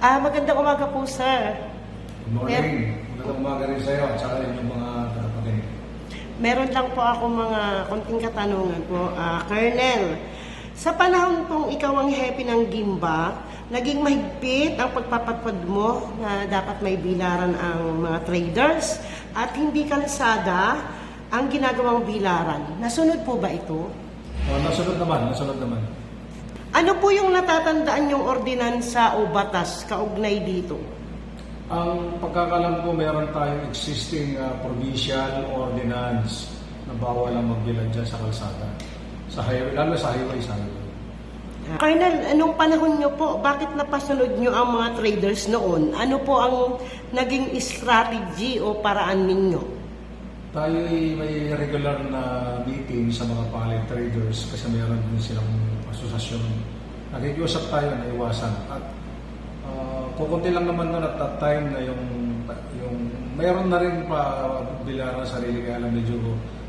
Ah, magandang umaga po, sir. Good morning. Magandang umaga rin sa iyo at saka yung mga tagapakinig. Meron lang po ako mga konting katanungan po. Ah, Colonel, sa panahon pong ikaw ang happy ng Gimba, naging mahigpit ang pagpapatpad mo na dapat may bilaran ang mga traders at hindi kalsada ang ginagawang bilaran. Nasunod po ba ito? Oh, nasunod naman, nasunod naman. Ano po yung natatandaan yung ordinansa o batas kaugnay dito? Ang pagkakalam ko, meron tayong existing uh, provincial ordinance na bawal ang magbilad dyan sa kalsada. Sa highway, lalo sa highway, sa highway. Colonel, anong panahon nyo po, bakit napasunod nyo ang mga traders noon? Ano po ang naging strategy o paraan ninyo? Tayo ay may regular na meeting sa mga pallet traders kasi meron din silang asosasyon. Nakikiusap tayo na iwasan. At uh, kukunti lang naman nun at that time na yung, yung mayroon na rin pa bilaran sa sarili kaya lang medyo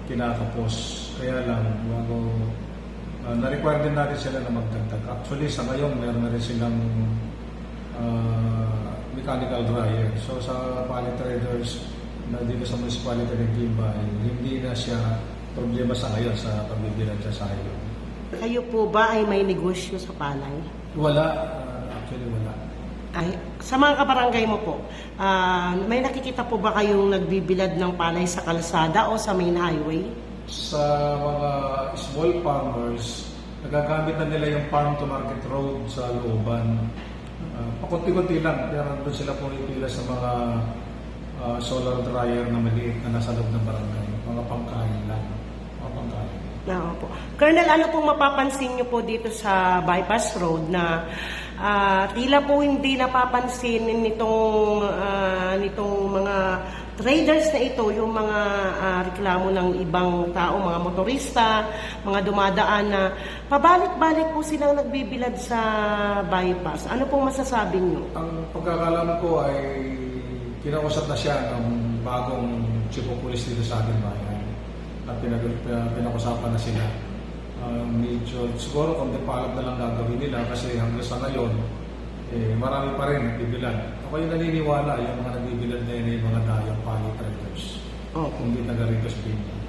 kinakapos. Kaya lang bago uh, na-require din natin sila na magdagdag. Actually sa ngayon meron na rin silang uh, mechanical dryer. So sa pallet traders na dito sa municipality ng Gimba, eh, hindi na siya problema sa ngayon sa pagbibilan sa highway. Kayo po ba ay may negosyo sa palay? Wala, uh, actually wala. Ay, sa mga kabarangay mo po, ah, may nakikita po ba kayong nagbibilad ng palay sa kalsada o sa main highway? Sa mga small farmers, nagagamit na nila yung farm to market road sa looban. Uh, pakunti-kunti lang, pero doon sila pumipila sa mga uh, solar dryer na maliit na nasa loob ng barangay. Mga pangkain lang. Mga pangkain. Oo po. Colonel, ano pong mapapansin nyo po dito sa bypass road na ah, tila po hindi napapansin nitong, ah, nitong mga traders na ito, yung mga ah, reklamo ng ibang tao, mga motorista, mga dumadaan na pabalik-balik po silang nagbibilad sa bypass. Ano pong masasabi nyo? Ang pagkakalam ko ay kinausap na siya ng bagong chief of police dito sa ating bayan. At pinag pinakusapan na sila. Uh, medyo, siguro kung palad na lang gagawin nila kasi hanggang sa ngayon, eh, marami pa rin nagbibilad. Ako yung naniniwala, yung mga nagbibilad na yun ay mga dayang pali traders. Opo. Hindi taga rito sa Pilipinas.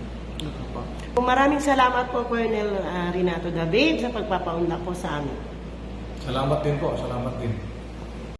Maraming salamat po, Colonel ah, Renato David, sa pagpapaunlak po sa amin. Salamat din po, salamat din.